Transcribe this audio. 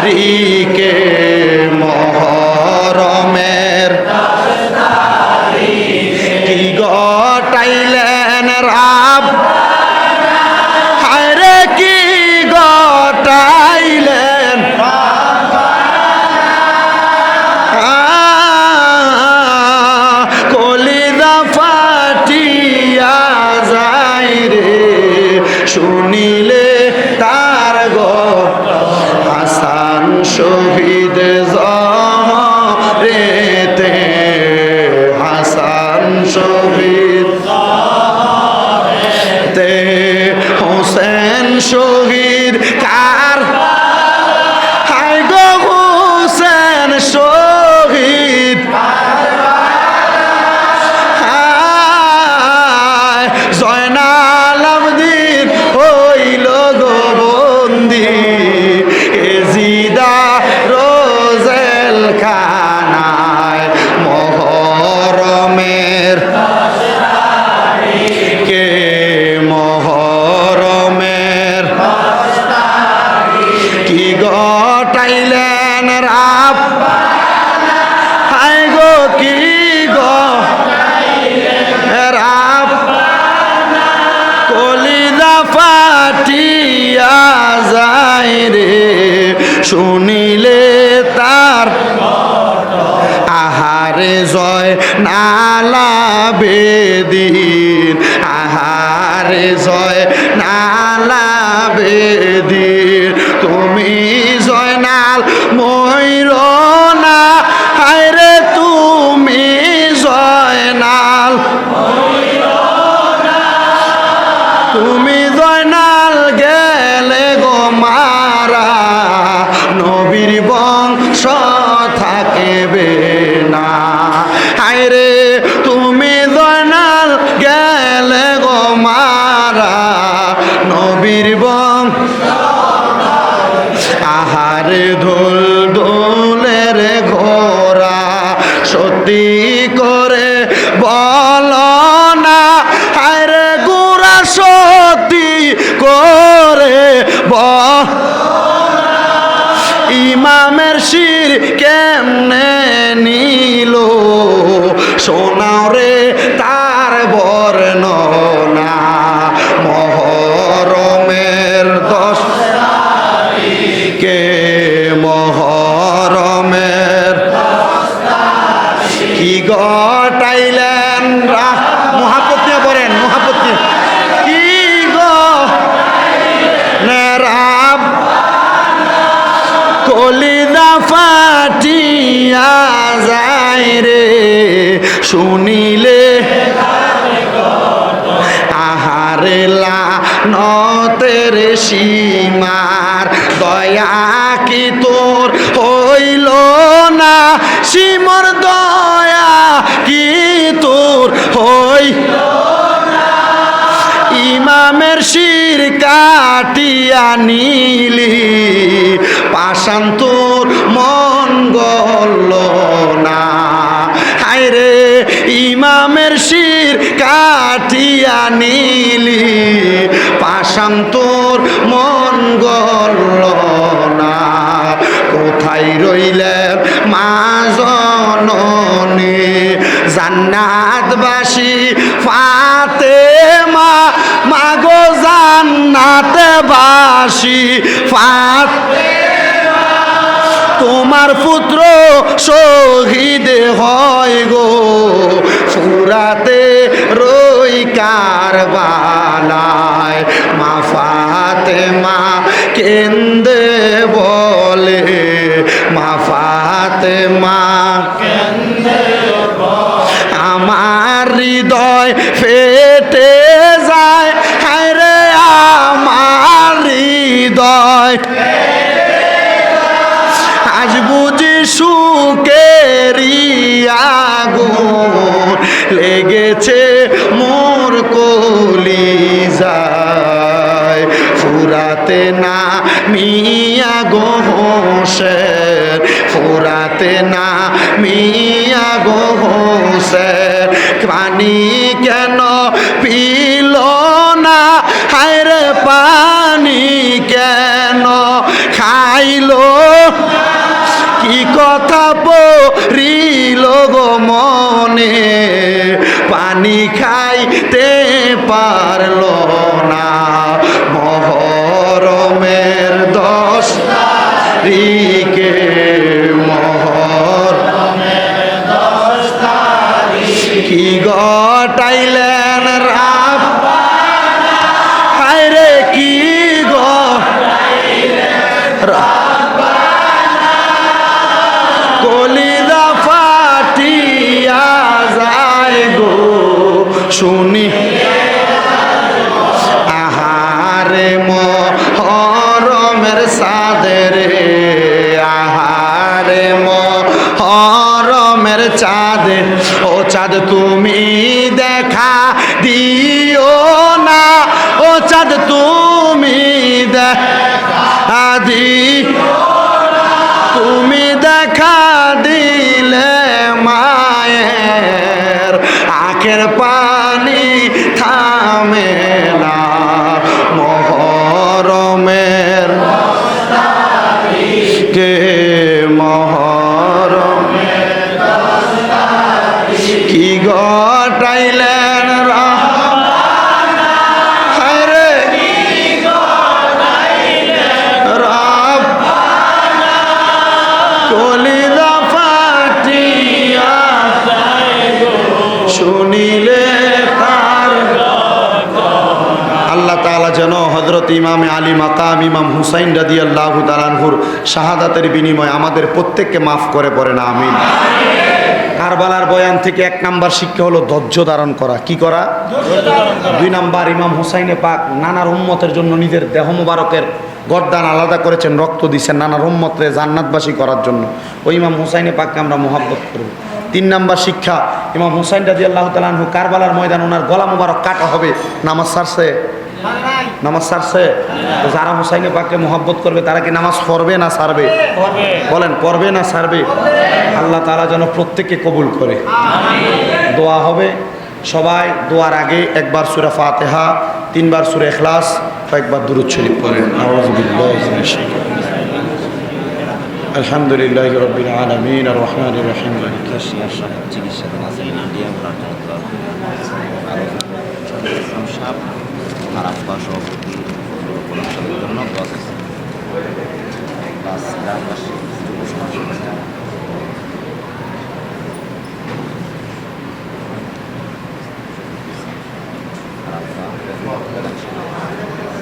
তারিকে গটাইলেন আপ। গো কি গো? রাপ কলিদা যায় রে। শুনিলে জয়নাল কেমনে নিল? সোনাও রে তার বর্ণনা। মহরমের দশ কে মহরমের কি গটাইলেন ফাটিয়া যায় রে, শুনিলে আহারেলা নতের সীমার দয়া কি তোর হইল না? সীমর দয়া কি তোর হই ইমামের শির কাটিয়া নিলি পাশান গল না হায়রে, ইমামের শির কাটিয়া নিলি। পাশান তোর মন গল না কোথায় রইলেন মা জননী? জান্নাতবাসী ফাতে মা মাগো জান্নাতে বাসি ফাত তোমার পুত্র শহীদ হয় গো। ফুরাতে রই কারবালায়। মাফাতে মা কেন্দে বলে, মা ফাতে মা লেগেছে মোর কলি যায় ফুরাতে না মিয়া গো হোসেন, ফুরাতে না মিয়া গো হোসেন। পানি কেন পিল না? হায়রে পানি কেন খাইলো? কি কথা পরিল গো মন? পানি খাইতে পারল না। মহরমের দশ তারিখে মহর কি গটাইলে শুনি। আহারে মহরমের সাদের আহারে মহরমের চাঁদে। ও চাঁদ তুমি দেখা দিও না। ও চাঁদ তুমি দেখা দিও হজরত ইমামে আলী মাকাম ইমাম হুসাইন রাদি আল্লাহ তালানহুর শাহাদাতের বিনিময় আমাদের প্রত্যেককে মাফ করে পড়ে না, আমিন। কারবালার বয়ান থেকে এক নাম্বার শিক্ষা হলো ধৈর্য ধারণ করা। কি করা? দুই নাম্বার, ইমাম হুসাইনে পাক নানার উম্মতের জন্য নিজের দেহ মুবারকের গর্দান আলাদা করেছেন, রক্ত দিচ্ছেন নানার উম্মতরে জান্নাতবাসী করার জন্য। ওই ইমাম হুসাইনে পাককে আমরা মোহাব্বত করব। তিন নাম্বার শিক্ষা, ইমাম হুসাইন রাজি আল্লাহ তালাহু কারবালার ময়দান ওনার গলা মুবারক কাটা হবে। নামাজ সারছে? নামাজ সারছে? তো যারা হুসাইনে পাককে মোহাব্বত করবে, তারা কি নামাজ পড়বে না সারবে? বলেন, পড়বে না সারবে? আল্লাহ তালা যেন প্রত্যেককে কবুল করে। দোয়া হবে। সবাই দোয়ার আগে একবার সুরা ফাতেহা, তিনবার সুরে এখলাস কয়েকবার দুরুদ শরীফ আলহামদুলিল্লাহ الحمد لله رب العالمين الرحمن الرحيم مالك Thank you.